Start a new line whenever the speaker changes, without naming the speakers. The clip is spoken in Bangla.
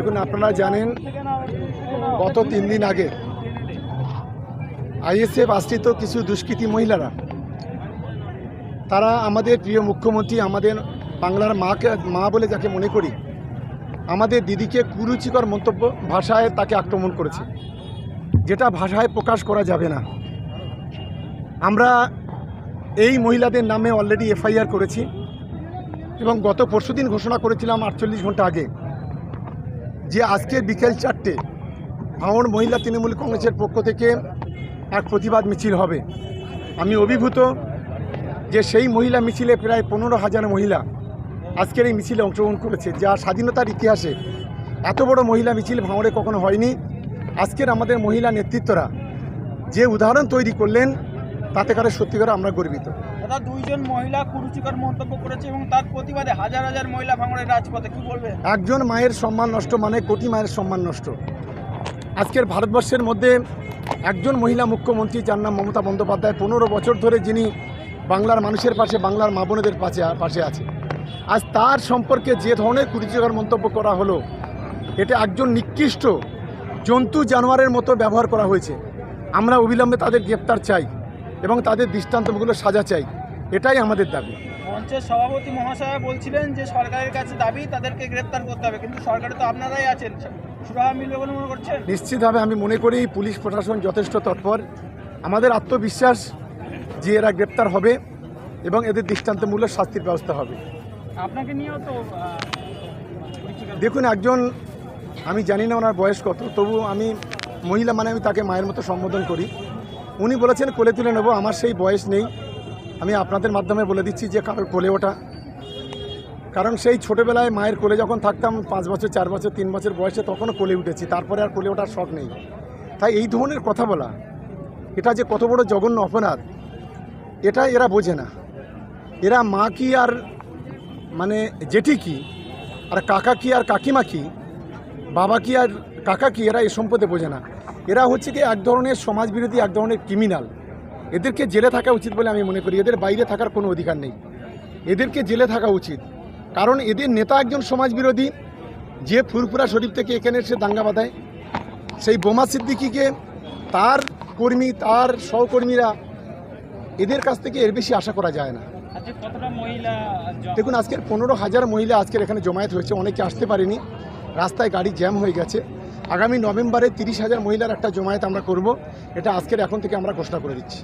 দেখুন, আপনারা জানেন, গত তিন দিন আগে আইএসএফ আশ্রিত কিছু দুষ্কৃতী মহিলারা, তারা আমাদের প্রিয় মুখ্যমন্ত্রী, আমাদের বাংলার মাকে, মা বলে যাকে মনে করি, আমাদের দিদিকে কুরুচিকর মন্তব্য ভাষায় তাকে আক্রমণ করেছে, যেটা ভাষায় প্রকাশ করা যাবে না। আমরা এই মহিলাদের নামে অলরেডি এফআইআর করেছি এবং গত পরশুদিন ঘোষণা করেছিলাম আটচল্লিশ ঘণ্টা আগে। যে আজকে বিকেল চারটে ভাঙড় মহিলা তৃণমূল কংগ্রেসের পক্ষ থেকে এক প্রতিবাদ মিছিল হবে। আমি অভিভূত যে সেই মহিলা মিছিলে প্রায় পনেরো হাজার মহিলা আজকের এই মিছিলে অংশগ্রহণ করেছে। যা স্বাধীনতার ইতিহাসে এত বড় মহিলা মিছিল ভাঙড়ে কখনো হয়নি। আজকের আমাদের মহিলা নেতৃত্বরা যে উদাহরণ তৈরি করলেন, তাতে করে সত্যিকার আমরা গর্বিত।
দাদা দুইজন মহিলা কুরুচিকর মন্তব্য করেছে এবং তার প্রতিবাদে হাজার হাজার মহিলা ভাঙড়ের রাজপথে, কি বলবে
একজন মায়ের সম্মান নষ্ট মানে কোটি মায়ের সম্মান নষ্ট। আজকের ভারতবর্ষের মধ্যে একজন মহিলা মুখ্যমন্ত্রী, যার নাম মমতা বন্দ্যোপাধ্যায়, পনেরো বছর ধরে যিনি বাংলার মানুষের পাশে, বাংলার মা বোনেদের পাশে পাশে আছে। আজ তার সম্পর্কে যে ধরনের কুরুচিকর মন্তব্য করা হলো, এটা একজন নিকৃষ্ট জন্তু জানোয়ারের মতো ব্যবহার করা হয়েছে। আমরা অবিলম্বে তাদের গ্রেপ্তার চাই এবং তাদের দৃষ্টান্তমূলক সাজা চাই। এটাই আমাদের দাবি।
মঞ্চের সভাপতি মহাশয় বলছিলেন যে সরকারের কাছে দাবি তাদেরকে গ্রেপ্তার করতে হবে। কিন্তু সরকারে তো আপনারাই আছেন। সুরাহা মিলবে বলে মনে করছেন?
নিশ্চিতভাবে আমি মনে করি পুলিশ প্রশাসন যথেষ্ট তৎপর। আমাদের আত্মবিশ্বাস যে এরা গ্রেপ্তার হবে এবং এদের দৃষ্টান্তমূলক শাস্তির ব্যবস্থা হবে।
আপনাকে নিয়েও তো
দেখুন একজন আমি জানি না ওনার বয়স কত তবু আমি মহিলা মানে আমি তাকে মায়ের মতো সম্বোধন করি। উনি বলেছেন কোলে তুলে নেব আমার সেই বয়স নেই। আমি আপনাদের মাধ্যমে বলে দিচ্ছি যে কারোর কোলে ওঠা। কারণ সেই ছোটোবেলায় মায়ের কোলে যখন থাকতাম, পাঁচ বছর, চার বছর, তিন বছর বয়সে তখনও কোলে উঠেছি। তারপরে আর কোলে ওঠার শখ নেই। তাই এই ধরনের কথা বলা, এটা যে কত বড় জঘন্য অপরাধ, এটা এরা বোঝে না। এরা মা কি আর মানে জেঠি কি, আর কাকা কি আর কাকিমা কি, বাবা কি আর কাকা কি, এরা এ সম্পদে বোঝে না। এরা হচ্ছে কি এক ধরনের সমাজবিরোধী, এক ধরনের ক্রিমিনাল এদেরকে জেলে থাকা উচিত বলে আমি মনে করি। এদের বাইরে থাকার কোনো অধিকার নেই। এদেরকে জেলে থাকা উচিত। কারণ এদের নেতা একজন সমাজবিরোধী যে ফুরফুরা শরীফ থেকে এখানে এসে দাঙ্গা বাঁধায় সেই বোমা সিদ্দিকিকে তার কর্মী তার সহকর্মীরা এদের কাছ থেকে এর বেশি আশা করা যায় না।
মহিলা
দেখুন আজকের পনেরো হাজার মহিলা আজকের এখানে জমায়েত হয়েছে অনেকে আসতে পারেনি। রাস্তায় গাড়ি জ্যাম হয়ে গেছে। আগামী নভেম্বরে তিরিশ হাজার মহিলার একটা জমায়েত আমরা করব। এটা আজকের এখন থেকে আমরা ঘোষণা করে দিচ্ছি।